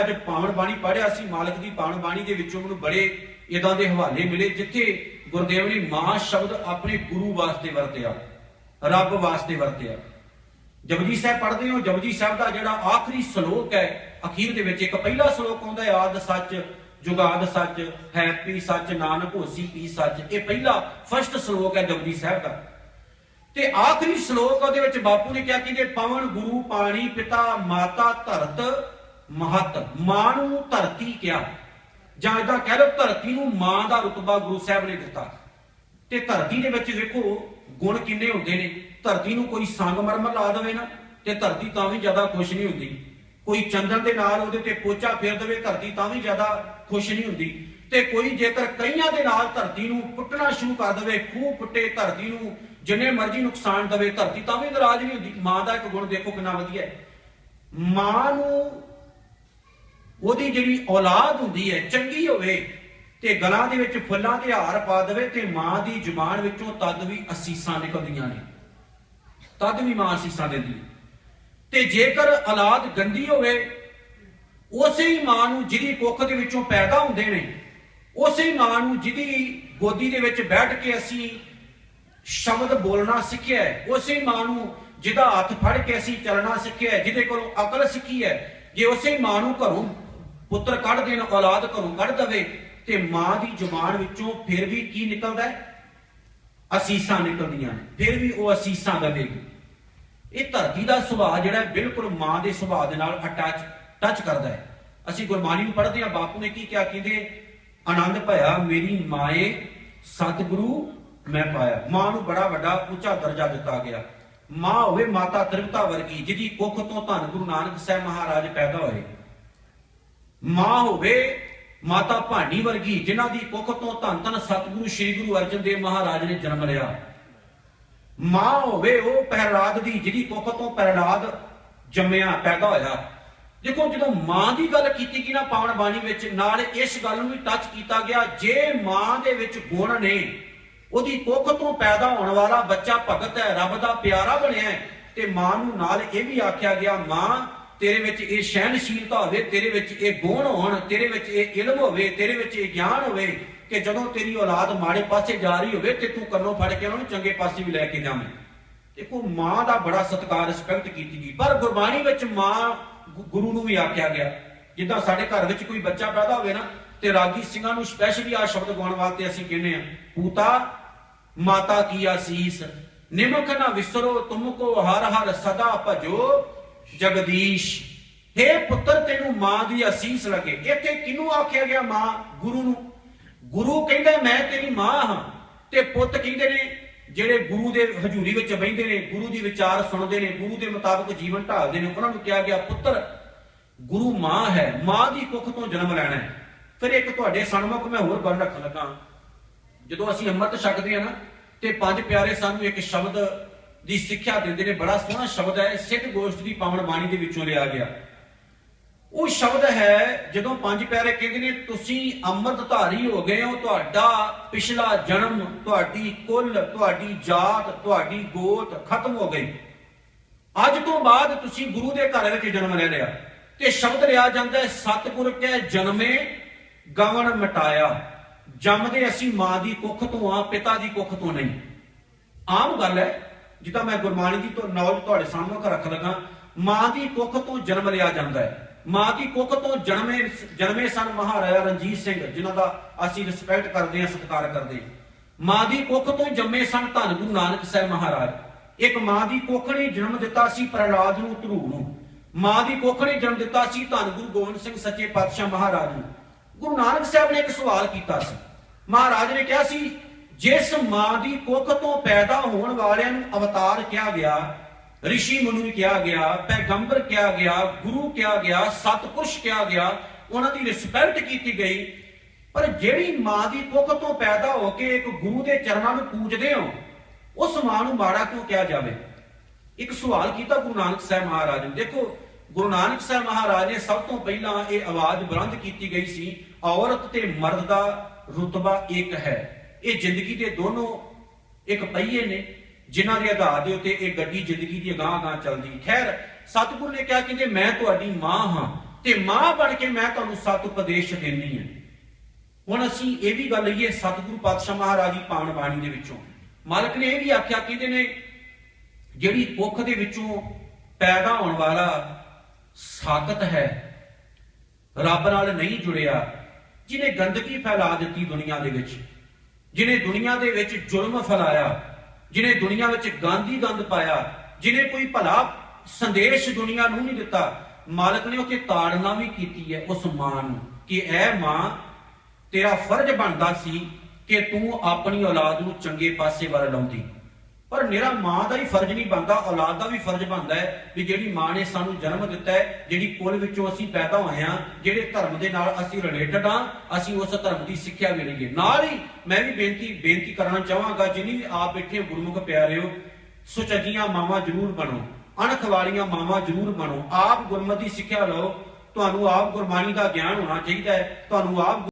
ਅੱਜ ਪਾਵਨ ਬਾਣੀ ਪੜ੍ਹਿਆ ਸੀ, ਮਾਲਕ ਦੀ ਪਾਵਨ ਬਾਣੀ ਦੇ ਵਿੱਚੋਂ ਮੈਨੂੰ ਬੜੇ ਇਦਾਂ ਦੇ ਹਵਾਲੇ ਮਿਲੇ, ਜਿੱਥੇ ਗੁਰਦੇਵ ਨੇ ਮਾਂ ਸ਼ਬਦ ਆਪਣੇ ਗੁਰੂ ਵਾਸਤੇ ਵਰਤਿਆ, ਰੱਬ ਵਾਸਤੇ ਵਰਤਿਆ। ਜਪਜੀ ਸਾਹਿਬ ਪੜ੍ਹਦੇ ਹੋ, ਜਪਜੀ ਸਾਹਿਬ ਦਾ ਜਿਹੜਾ ਆਖਰੀ ਸ਼ਲੋਕ ਹੈ, ਅਖੀਰ ਦੇ ਵਿੱਚ ਇੱਕ ਪਹਿਲਾ ਸ਼ਲੋਕ ਆਉਂਦਾ ਹੈ, ਆਦ ਸੱਚ, ਜੁਗਾਦ ਸੱਚ ਹੈਪੀ ਸੱਚ, ਨਾਨਕ ਹੋਸੀ ਪੀ ਸੱਚ, ਇਹ ਪਹਿਲਾ ਫਸਟ ਸ਼ਲੋਕ ਹੈ ਜਪਜੀ ਸਾਹਿਬ ਦਾ। ਤੇ ਆਖਰੀ ਸ਼ਲੋਕ ਉਹਦੇ ਵਿੱਚ ਬਾਪੂ ਨੇ ਕਿਹਾ ਕਿ ਜੇ ਪਵਨ ਗੁਰੂ, ਪਾਣੀ, ਪਿਤਾ, ਮਾਤਾ, ਧਰਤ ਮਹਤ, ਮਾਂ ਨੂੰ ਧਰਤੀ ਕਿਹਾ। ਜਾਂ ਇਹਦਾ ਕਹਿ ਲਓ, ਧਰਤੀ ਨੂੰ ਮਾਂ ਦਾ ਰਤਬਾ ਗੁਰੂ ਸਾਹਿਬ ਨੇ ਦਿੱਤਾ। ਤੇ ਧਰਤੀ ਦੇ ਵਿੱਚ ਵੇਖੋ ਗੁਣ ਕਿੰਨੇ ਹੁੰਦੇ ਨੇ। ਧਰਤੀ ਨੂੰ ਕੋਈ ਸੰਗਮਰਮਰ ਲਾ ਦੇਵੇ ਨਾ, ਤੇ ਧਰਤੀ ਤਾਂ ਵੀ ਜ਼ਿਆਦਾ ਖੁਸ਼ ਨਹੀਂ ਹੁੰਦੀ। ਕੋਈ ਚੰਦਨ ਦੇ ਨਾਲ ਉਹਦੇ ਤੇ ਪੋਚਾ ਫੇਰ ਦੇਵੇ, ਧਰਤੀ ਤਾਂ ਵੀ ਜ਼ਿਆਦਾ ਖੁਸ਼ ਨਹੀਂ ਹੁੰਦੀ। ਤੇ ਕੋਈ ਜੇਕਰ ਕਈਆਂ ਦੇ ਨਾਲ ਧਰਤੀ ਨੂੰ ਪੁੱਟਣਾ ਸ਼ੁਰੂ ਕਰ ਦੇਵੇ, ਖੂਹ ਪੁੱਟੇ, ਧਰਤੀ ਨੂੰ ਜਿੰਨੇ ਮਰਜ਼ੀ ਨੁਕਸਾਨ ਦੇਵੇ, ਧਰਤੀ ਤਾਂ ਵੀ ਨਾਰਾਜ਼ ਨਹੀਂ ਹੁੰਦੀ। ਮਾਂ ਦਾ ਇੱਕ ਗੁਣ ਦੇਖੋ ਕਿੰਨਾ ਵਧੀਆ ਹੈ। ਮਾਂ ਨੂੰ ਉਹਦੀ ਜਿਹੜੀ ਔਲਾਦ ਹੁੰਦੀ ਹੈ, ਚੰਗੀ ਹੋਵੇ ਤੇ ਗਲਾਂ ਦੇ ਵਿੱਚ ਫੁੱਲਾਂ ਦੇ ਹਾਰ ਪਾ ਦੇਵੇ ਤੇ ਮਾਂ ਦੀ ਜ਼ੁਬਾਨ ਵਿੱਚੋਂ ਤਦ ਵੀ ਅਸੀਸਾਂ ਨਿਕਲਦੀਆਂ ਨੇ ਤਦ ਵੀ ਮਾਂ ਅਸੀਸਾਂ ਦਿੰਦੀ ਹੈ। ਤੇ ਜੇਕਰ ਔਲਾਦ ਗੰਦੀ ਹੋਵੇ, ਉਸੇ ਹੀ ਮਾਂ ਨੂੰ ਜਿਹਦੀ ਕੁੱਖ ਦੇ ਵਿੱਚੋਂ ਪੈਦਾ ਹੁੰਦੇ ਨੇ, ਉਸੇ ਹੀ ਮਾਂ ਨੂੰ ਜਿਹਦੀ ਗੋਦੀ ਦੇ ਵਿੱਚ ਬੈਠ ਕੇ ਅਸੀਂ ਸ਼ਬਦ ਬੋਲਣਾ ਸਿੱਖਿਆ ਉਸੇ ਮਾਂ ਨੂੰ ਜਿਹਦਾ ਹੱਥ ਫੜ ਕੇ ਅਸੀਂ ਚੱਲਣਾ ਸਿੱਖਿਆ ਜਿਹਦੇ ਕੋਲੋਂ ਅਕਲ ਸਿੱਖੀ ਹੈ, ਜੇ ਉਸੇ ਮਾਂ ਨੂੰ ਘਰੋਂ ਪੁੱਤਰ ਕੱਢ ਦੇਣ, ਔਲਾਦ ਘਰੋਂ ਕੱਢ ਦਵੇ, ਤੇ ਮਾਂ ਦੀ ਜ਼ੁਬਾਨ ਵਿੱਚੋਂ ਫਿਰ ਵੀ ਕੀ ਨਿਕਲਦਾ ਹੈ? ਅਸੀਸਾਂ ਨਿਕਲਦੀਆਂ ਨੇ, ਫਿਰ ਵੀ ਉਹ ਅਸੀਸਾਂ ਦੇਵੇਗੀ ਇਹ ਧਰਤੀ ਦਾ ਸੁਭਾਅ ਜਿਹੜਾ ਬਿਲਕੁਲ ਮਾਂ ਦੇ ਸੁਭਾਅ ਦੇ ਨਾਲ ਅਟੈਚ ਟੱਚ ਕਰਦਾ ਹੈ। ਅਸੀਂ ਗੁਰਬਾਣੀ ਨੂੰ ਪੜ੍ਹਦੇ ਹਾਂ, ਬਾਪੂ ਨੇ ਕੀ ਕਿਹਾ? ਕਹਿੰਦੇ, ਆਨੰਦ ਭਇਆ ਮੇਰੀ ਮਾਏ, ਸਤਿਗੁਰੂ ਮੈਂ ਪਾਇਆ। ਮਾਂ ਨੂੰ ਬੜਾ ਵੱਡਾ ਉੱਚਾ ਦਰਜਾ ਦਿੱਤਾ ਗਿਆ। ਮਾਂ ਹੋਵੇ, ਮਾਤਾ ਤ੍ਰਿਪਤਾ ਵਰਗੀ, ਜਿਹਦੀ ਕੁੱਖ ਤੋਂ ਧੰਨ ਗੁਰੂ ਨਾਨਕ ਸਾਹਿਬ ਮਹਾਰਾਜ ਪੈਦਾ ਹੋਏ। ਮਾਂ ਹੋਵੇ, ਮਾਤਾ ਭਾਂਡੀ ਵਰਗੀ, ਜਿਨ੍ਹਾਂ ਦੀ ਕੁੱਖ ਤੋਂ ਧੰਨ ਧੰਨ ਸਤਿਗੁਰੂ ਸ੍ਰੀ ਗੁਰੂ ਅਰਜਨ ਦੇਵ ਮਹਾਰਾਜ ਨੇ ਜਨਮ ਲਿਆ। ਮਾਂ ਹੋਵੇ, ਉਹ ਪਹਿਰਾਦ ਦੀ, ਜਿਹਦੀ ਕੁੱਖ ਤੋਂ ਪਹਿਰਾਦ ਜੰਮਿਆ, ਪੈਦਾ ਹੋਇਆ। ਦੇਖੋ, ਜਦੋਂ ਮਾਂ ਦੀ ਗੱਲ ਕੀਤੀ ਗਈ ਨਾ ਪਾਵਨ ਬਾਣੀ ਵਿੱਚ, ਨਾਲ ਇਸ ਗੱਲ ਨੂੰ ਵੀ ਟੱਚ ਕੀਤਾ ਗਿਆ, ਜੇ ਮਾਂ ਦੇ ਵਿੱਚ ਗੁਣ ਨੇ, ਉਹਦੀ ਕੁੱਖ ਤੋਂ ਪੈਦਾ ਹੋਣ ਵਾਲਾ ਬੱਚਾ ਭਗਤ ਹੈ, ਰੱਬ ਦਾ ਪਿਆਰਾ ਬਣਿਆ ਤੇ ਮਾਂ ਨੂੰ ਨਾਲ ਇਹ ਵੀ ਆਖਿਆ ਗਿਆ, ਮਾਂ ਤੇਰੇ ਵਿੱਚ ਇਹ ਸਹਿਨਸ਼ੀਲਤਾ ਹੋਵੇ, ਤੇਰੇ ਵਿੱਚ ਇਹ ਗੁਣ ਹੋਣ, ਤੇਰੇ ਵਿੱਚ ਇਹ ਇਲਮ ਹੋਵੇ, ਤੇਰੇ ਵਿੱਚ ਇਹ ਗਿਆਨ ਹੋਵੇ ਕਿ ਜਦੋਂ ਤੇਰੀ ਔਲਾਦ ਮਾੜੇ ਪਾਸੇ ਜਾ ਰਹੀ ਹੋਵੇ ਤੇ ਤੂੰ ਕੰਨੋਂ ਫੜ ਕੇ ਉਹਨਾਂ ਨੂੰ ਚੰਗੇ ਪਾਸੇ ਵੀ ਲੈ ਕੇ ਜਾਵੇਂ। ਦੇਖੋ, ਮਾਂ ਦਾ ਬੜਾ ਸਤਿਕਾਰ ਰਿਸਪੈਕਟ ਕੀਤੀ ਗਈ। ਪਰ ਗੁਰਬਾਣੀ ਵਿੱਚ ਮਾਂ ਗੁਰੂ ਨੂੰ ਵੀ ਆਖਿਆ ਗਿਆ। ਜਿੱਦਾਂ ਸਾਡੇ ਘਰ ਵਿੱਚ ਕੋਈ ਬੱਚਾ ਪੈਦਾ ਹੋਵੇ ਨਾ, ਤੇ ਰਾਗੀ ਸਿੰਘਾਂ ਨੂੰ ਸਪੈਸ਼ਲੀ ਆ ਸ਼ਬਦ ਗਾਉਣ ਵਾਸਤੇ ਅਸੀਂ ਕਹਿੰਦੇ ਆ ਪੂਤਾ ਮਾਤਾ ਕੀ ਆਸੀਸ? ਨਿਮਕ ਨਾ ਵਿਸਰੋ ਤੁਮ ਕੋ ਹਰ ਹਰ ਸਦਾ ਭਜੋ ਜਗਦੀਸ਼ हे ਪੁੱਤਰ, ਤੈਨੂੰ ਮਾਂ ਦੀ ਅਸੀਸ ਲੱਗੇ। ਇੱਥੇ ਕਿਹਨੂੰ ਆਖਿਆ ਗਿਆ ਮਾਂ? ਗੁਰੂ ਨੂੰ। ਗੁਰੂ ਕਹਿੰਦਾ, ਮੈਂ ਤੇਰੀ ਮਾਂ ਹਾਂ। ਤੇ ਪੁੱਤ ਕਹਿੰਦੇ ਨੇ, ਜਿਹੜੇ ਗੁਰੂ ਦੇ ਹਜ਼ੂਰੀ ਵਿੱਚ ਬੈਠਦੇ ਨੇ, ਗੁਰੂ ਦੀ ਵਿਚਾਰ ਸੁਣਦੇ ਨੇ, ਗੁਰੂ ਦੇ ਮੁਤਾਬਕ ਜੀਵਨ ਢਾਲਦੇ ਨੇ, ਉਹਨਾਂ ਨੂੰ ਕਿਹਾ ਗਿਆ, ਪੁੱਤਰ, ਗੁਰੂ ਮਾਂ ਹੈ। ਮਾਂ ਦੀ ਕੁੱਖ ਤੋਂ ਜਨਮ ਲੈਣਾ ਹੈ। ਫਿਰ ਇੱਕ ਤੁਹਾਡੇ ਸਨਮੁਖ ਮੈਂ ਹੋਰ ਗੱਲ ਰੱਖਣ ਲੱਗਾ। ਜਦੋਂ ਅਸੀਂ ਅੰਮ੍ਰਿਤ ਛਕਦੇ ਆ ਨਾ, ਤੇ ਪੰਜ ਪਿਆਰੇ ਸਾਨੂੰ ਇੱਕ ਸ਼ਬਦ ਦੀ ਸਿੱਖਿਆ ਦਿੰਦੇ ਨੇ, ਬੜਾ ਸੋਹਣਾ ਸ਼ਬਦ ਹੈ, ਸਿੱਖ ਗੋਸ਼ਟ ਦੀ ਪਾਵਨ ਬਾਣੀ ਦੇ ਵਿੱਚੋਂ ਲਿਆ ਗਿਆ। ਉਹ ਸ਼ਬਦ ਹੈ, ਜਦੋਂ ਪੰਜ ਪਿਆਰੇ ਕਹਿੰਦੇ ਨੇ, ਤੁਸੀਂ ਅੰਮ੍ਰਿਤ ਧਾਰੀ ਹੋ ਗਏ ਹੋ, ਤੁਹਾਡਾ ਪਿਛਲਾ ਜਨਮ, ਤੁਹਾਡੀ ਕੁੱਲ, ਤੁਹਾਡੀ ਜਾਤ, ਤੁਹਾਡੀ ਗੋਤ ਖਤਮ ਹੋ ਗਈ। ਅੱਜ ਤੋਂ ਬਾਅਦ ਤੁਸੀਂ ਗੁਰੂ ਦੇ ਘਰ ਵਿੱਚ ਜਨਮ ਲੈ ਲਿਆ। ਤੇ ਸ਼ਬਦ ਲਿਆ ਜਾਂਦਾ ਹੈ, ਸਤਿਗੁਰ ਕੈ ਜਨਮੇ, ਗਵਣ ਮਟਾਇਆ। ਜੰਮਦੇ ਅਸੀਂ ਮਾਂ ਦੀ ਕੁੱਖ ਤੋਂ ਆ, ਪਿਤਾ ਦੀ ਕੁੱਖ ਤੋਂ ਨਹੀਂ। ਆਮ ਗੱਲ ਹੈ ਜਿੱਦਾਂ ਮੈਂ ਗੁਰਬਾਣੀ ਦੀ ਤੋਂ ਨੌਲੇਜ ਤੁਹਾਡੇ ਸਾਹਮਣੇ ਰੱਖ ਲਗਾ ਮਾਂ ਦੀ ਕੁੱਖ ਤੋਂ ਜਨਮ ਲਿਆ ਜਾਂਦਾ ਹੈ। ਮਾਂ ਦੀ ਕੁੱਖ ਤੋਂ ਜਨਮੇ ਜਨਮੇ ਸਨ ਮਹਾਰਾਜਾ ਰਣਜੀਤ ਸਿੰਘ, ਜਿਨ੍ਹਾਂ ਦਾ ਅਸੀਂ ਰਿਸਪੈਕਟ ਕਰਦੇ ਹਾਂ, ਸਤਿਕਾਰ ਕਰਦੇ ਮਾਂ ਦੀ ਕੁੱਖ ਤੋਂ ਜੰਮੇ ਸਨ ਧੰਨ ਗੁਰੂ ਨਾਨਕ ਸਾਹਿਬ ਮਹਾਰਾਜ। ਇੱਕ ਮਾਂ ਦੀ ਕੁੱਖ ਨੇ ਜਨਮ ਦਿੱਤਾ ਸੀ ਪ੍ਰਹਿਲਾਦ ਨੂੰ ਧਰੂ ਨੂੰ। ਮਾਂ ਦੀ ਕੁੱਖ ਨੇ ਜਨਮ ਦਿੱਤਾ ਸੀ ਧੰਨ ਗੁਰੂ ਗੋਬਿੰਦ ਸਿੰਘ ਸੱਚੇ ਪਾਤਸ਼ਾਹ ਮਹਾਰਾਜ ਨੂੰ। ਗੁਰੂ ਨਾਨਕ ਸਾਹਿਬ ਨੇ ਇੱਕ ਸਵਾਲ ਕੀਤਾ ਸੀ। ਮਹਾਰਾਜ ਨੇ ਕਿਹਾ ਸੀ ਜਿਸ ਮਾਂ ਦੀ ਕੁੱਖ ਤੋਂ ਪੈਦਾ ਹੋਣ ਵਾਲਿਆਂ ਨੂੰ ਅਵਤਾਰ ਕਿਹਾ ਗਿਆ, ਰਿਸ਼ੀ ਮੁਨੀ ਕਿਹਾ ਗਿਆ, ਪੈਗੰਬਰ ਕਿਹਾ ਗਿਆ, ਗੁਰੂ ਕਿਹਾ ਗਿਆ, ਸਤਪੁਰਸ਼ ਕਿਹਾ ਗਿਆ, ਉਹਨਾਂ ਦੀ ਰਿਸਪੈਕਟ ਕੀਤੀ ਗਈ। ਪਰ ਜਿਹੜੀ ਮਾਂ ਦੀ ਕੁੱਖ ਤੋਂ ਪੈਦਾ ਹੋ ਕੇ ਇੱਕ ਗੁਰੂ ਦੇ ਚਰਨਾਂ ਨੂੰ ਪੂਜਦੇ ਹੋ, ਉਸ ਮਾਂ ਨੂੰ ਮਾੜਾ ਕਿਉਂ ਕਿਹਾ ਜਾਵੇ? ਇੱਕ ਸਵਾਲ ਕੀਤਾ ਗੁਰੂ ਨਾਨਕ ਸਾਹਿਬ ਮਹਾਰਾਜ ਨੇ। ਦੇਖੋ, ਗੁਰੂ ਨਾਨਕ ਸਾਹਿਬ ਮਹਾਰਾਜ ਨੇ ਸਭ ਤੋਂ ਪਹਿਲਾਂ ਇਹ ਆਵਾਜ਼ ਬੁਲੰਦ ਕੀਤੀ ਗਈ ਸੀ, ਔਰਤ ਤੇ ਮਰਦ ਦਾ ਰੁਤਬਾ ਇੱਕ ਹੈ। ਇਹ ਜ਼ਿੰਦਗੀ ਦੇ ਦੋਨੋਂ ਇੱਕ ਪਹੀਏ ਨੇ, ਜਿਨ੍ਹਾਂ ਦੇ ਆਧਾਰ ਦੇ ਉੱਤੇ ਇਹ ਗੱਡੀ ਜ਼ਿੰਦਗੀ ਦੀ ਅਗਾਂਹ ਅਗਾਂਹ ਚੱਲਦੀ। ਖੈਰ, ਸਤਿਗੁਰੂ ਨੇ ਕਿਹਾ ਕਿ ਜੇ ਮੈਂ ਤੁਹਾਡੀ ਮਾਂ ਹਾਂ, ਤੇ ਮਾਂ ਬਣ ਕੇ ਮੈਂ ਤੁਹਾਨੂੰ ਸਤ ਉਪਦੇਸ਼ ਦੇਣੀ ਹੈ। ਹੁਣ ਅਸੀਂ ਇਹ ਵੀ ਗੱਲ ਲਈਏ, ਸਤਿਗੁਰੂ ਪਾਤਸ਼ਾਹ ਮਹਾਰਾਜ ਦੀ ਪਾਵਨ ਬਾਣੀ ਦੇ ਵਿੱਚੋਂ। ਮਾਲਕ ਨੇ ਇਹ ਵੀ ਆਖਿਆ ਕਿਹਦੇ ਨੇ ਜਿਹੜੀ ਕੁੱਖ ਦੇ ਵਿੱਚੋਂ ਪੈਦਾ ਹੋਣ ਵਾਲਾ ਸਾਕਤ ਹੈ, ਰੱਬ ਨਾਲ ਨਹੀਂ ਜੁੜਿਆ ਜਿਨੇ ਗੰਦਗੀ ਫੈਲਾ ਦਿੱਤੀ ਦੁਨੀਆ ਦੇ ਵਿੱਚ। ਜਿਨੇ ਦੁਨੀਆ ਦੇ ਵਿੱਚ ਜ਼ੁਲਮ ਫੈਲਾਇਆ, ਜਿਨੇ ਦੁਨੀਆ ਵਿੱਚ ਗਾਂਧੀ ਗੰਦ ਪਾਇਆ, ਜਿਨੇ ਕੋਈ ਭਲਾ ਸੰਦੇਸ਼ ਦੁਨੀਆ ਨੂੰ ਨਹੀਂ ਦਿੱਤਾ, ਮਾਲਕ ਨੇ ਉੱਥੇ ਤਾੜਨਾ ਵੀ ਕੀਤੀ ਹੈ ਉਸ ਮਾਂ ਨੂੰ ਕਿ ਇਹ ਮਾਂ ਤੇਰਾ ਫਰਜ਼ ਬਣਦਾ ਸੀ ਕਿ ਤੂੰ ਆਪਣੀ ਔਲਾਦ ਨੂੰ ਚੰਗੇ ਪਾਸੇ ਵੱਲ ਲਾਉਂਦੀ। ਪਰ ਮੇਰਾ ਮਾਂ ਦਾ ਹੀ ਫਰਜ਼ ਨਹੀਂ ਬਣਦਾ, ਔਲਾਦ ਦਾ ਵੀ ਫਰਜ਼ ਬਣਦਾ ਹੈ ਵੀ ਜਿਹੜੀ ਮਾਂ ਨੇ ਸਾਨੂੰ ਜਨਮ ਦਿੱਤਾ ਹੈ, ਜਿਹੜੀ ਕੁਲ ਵਿੱਚੋਂ ਅਸੀਂ ਪੈਦਾ ਹੋਏ ਹਾਂ, ਜਿਹੜੇ ਧਰਮ ਦੇ ਨਾਲ ਅਸੀਂ ਰਿਲੇਟਡ ਹਾਂ, ਅਸੀਂ ਉਸ ਧਰਮ ਦੀ ਸਿੱਖਿਆ ਵੀ ਨਾਲ ਹੀ ਮੈਂ ਵੀ ਬੇਨਤੀ ਬੇਨਤੀ ਕਰਨਾ ਚਾਹਾਂਗਾ, ਜਿਨੀ ਵੀ ਆਪ ਬੈਠੇ ਹੋ, ਗੁਰਮੁਖ ਪਿਆਰਿਓ ਸੁਚੱਜੀਆਂ ਮਾਵਾਂ ਜ਼ਰੂਰ ਬਣੋ, ਅਣਖ ਵਾਲੀਆਂ ਮਾਵਾਂ ਜ਼ਰੂਰ ਬਣੋ। ਆਪ ਗੁਰਮਤਿ ਦੀ ਸਿੱਖਿਆ ਲਓ। ਤੁਹਾਨੂੰ ਆਪ ਗੁਰਬਾਣੀ ਦਾ ਗਿਆਨ ਹੋਣਾ ਚਾਹੀਦਾ ਹੈ, ਤੁਹਾਨੂੰ ਆਪ